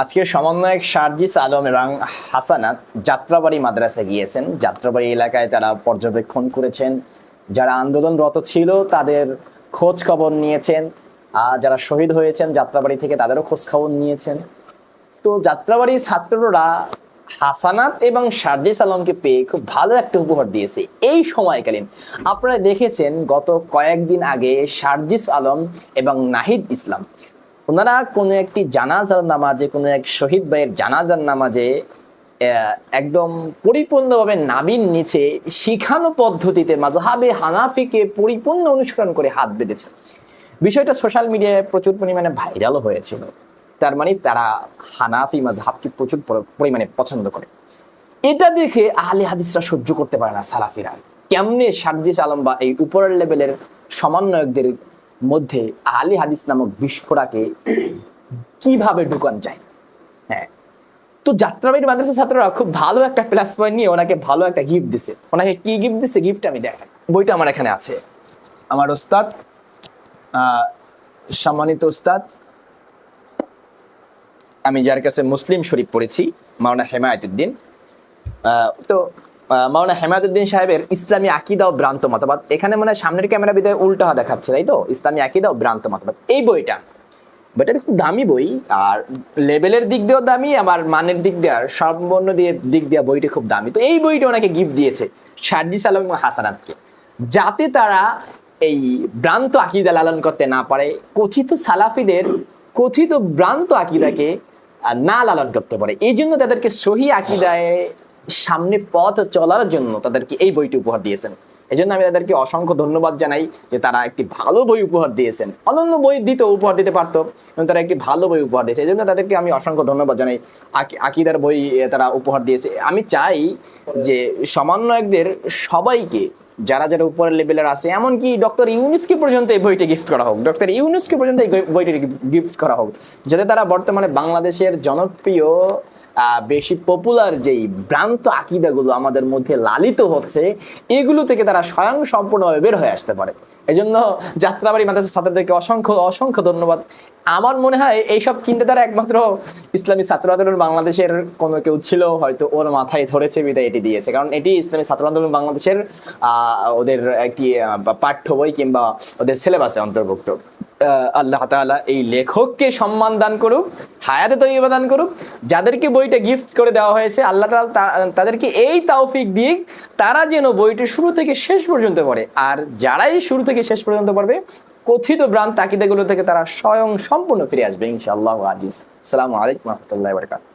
আজকে সমন্বয়ক সার্জিস আলম এবং হাসানাত যাত্রাবাড়ি মাদ্রাসা গিয়েছেন। যাত্রাবাড়ি এলাকায় তারা পর্যবেক্ষণ করেছেন। যারা আন্দোলনরত ছিল, তাদের খোঁজ খবর নিয়েছেন। আর যারা শহীদ হয়েছেন যাত্রাবাড়ি থেকে, তাদেরও খোঁজ খবর নিয়েছেন। তো যাত্রাবাড়ির ছাত্ররা হাসানাত এবং সার্জিস আলমকে পেয়ে খুব ভালো একটা উপহার দিয়েছে। এই সময়কালীন আপনারা দেখেছেন গত কয়েকদিন আগে সার্জিস আলম এবং নাহিদ ইসলাম ওনারা কোনো একটি জানাজার নামাজে, কোনো এক শহীদ ভাইয়ের জানাজার নামাজে একদম পরিপূর্ণভাবে নাবির নিচে শিখানো পদ্ধতিতে মাজহাবে হানাফিকে পরিপূর্ণ অনুসরণ করে হাত বেঁধেছে। বিষয়টা সোশ্যাল মিডিয়ায় প্রচুর পরিমাণে ভাইরালও হয়েছিল। তার মানে তারা হানাফি মাজহাবকে প্রচুর পরিমাণে পছন্দ করে। এটা দেখে আহলে হাদিসরা সহ্য করতে পারে না সালাফিরা। কেমনে সার্জিস আলম বা এই উপরের লেভেলের সমন্বয়কদের মধ্যে আহলে হাদিস নামক বিস্ফোরাকে কীভাবে ঢুকান যায়? হ্যাঁ। তো যাত্রাবাড়ির মাদ্রাসা ছাত্ররা খুব ভালো একটা প্লাস পয়েন্ট নিয়ে ওনাকে ভালো একটা গিফট দিছে। ওনাকে কি গিফট দিছে? গিফট আমি দেখাই। বইটা আমার এখানে আছে। আমার ওস্তাদ সম্মানিত ওস্তাদ, আমি যার কাছে মুসলিম শরীফ পড়েছি, মাওলানা হেমায়তুদ্দিন তো আহ, মাওলানা হেমায়তুদ্দিন সাহেবের ইসলামী আকিদা ও ভ্রান্ত মতবাদ এখানে মনে হয় সামনের ক্যামেরা বিদায় উল্টা দেখাচ্ছে তাই তো? ইসলামী আকিদা ও ভ্রান্ত মতবাদ এই বইটা বইটা খুব দামি বই আর লেভেলের দিক দিয়েও দামি আমার মানের দিক দিয়ে আর সম্পূর্ণ দিয়ে দিক দিয়ে বইটা খুব দামি। তো এই বইটা ওনাকে গিফট দিয়েছে সার্জিস আলম হাসানাতকে। যাতে তারা এই ভ্রান্ত আকিদা লালন করতে না পারে কথিত সালাফিদের কথিত ভ্রান্ত আকিদাকে না লালন করতে পারে। এই জন্য তাদেরকে সহি আকিদায় সামনে পথ চলার জন্য তাদেরকে এই বইটি উপহার দিয়েছেন। এই জন্য আমি তাদেরকে অসংখ্য ধন্যবাদ জানাই যে তারা একটি ভালো বই উপহার দিয়েছেন। অনন্য বই দিতে উপহার দিতে পারতো এবং তারা একটি ভালো বই উপহার দিয়েছে। এই জন্য তাদেরকে আমি অসংখ্য ধন্যবাদ জানাই। আকি- আকিদার বই তারা উপহার দিয়েছে। আমি চাই যে সমন্বয়কদের সবাইকে, যারা যারা উপরের লেভেলের আছে, এমনকি ডক্টর ইউনুসকে পর্যন্ত এই বইটি গিফট করা হোক, ডক্টর ইউনুসকে পর্যন্ত এই বইটি গিফট করা হোক, যাতে তারা বর্তমানে বাংলাদেশের জনপ্রিয় বেশি পপুলার যেই ভ্রান্ত আকিদাগুলো আমাদের মধ্যে লালিত হচ্ছে, এগুলো থেকে তারা স্বয়ং সম্পূর্ণভাবে বের হয়ে আসতে পারে। এই জন্য যাত্রাবাড়ি মাদ্রাসার ছাত্রদেরকে অসংখ্য অসংখ্য ধন্যবাদ। আমার মনে হয় এইসব চিন্তাধারা একমাত্র ইসলামী ছাত্র আন্দোলন বাংলাদেশের কোনো কেউ ছিল, হয়তো ওর মাথায় ধরেছে, বিদায় এটি দিয়েছে। কারণ এটি ইসলামী ছাত্র আন্দোলন বাংলাদেশের ওদের একটি পাঠ্য বই কিংবা ওদের সিলেবাসে অন্তর্ভুক্ত। আল্লাহ তালা এই লেখককে সম্মান দান করুক, হায়াতে তৈবা দান করুক, যাদেরকে বইটা গিফট করে দেওয়া হয়েছে, আল্লাহ তালা তাদেরকে এই তাওফিক দিক, তারা যেন বইটি শুরু থেকে শেষ পর্যন্ত পড়ে। আর যারাই শুরু থেকে শেষ পর্যন্ত পড়বে, কথিত ভ্রান্ত তাকিদাগুলো থেকে তারা স্বয়ং সম্পূর্ণ ফিরে আসবে, ইনশাআল্লাহ আজিজ। সালামু আলাইকুম রহমতুল্লাহ বারকাত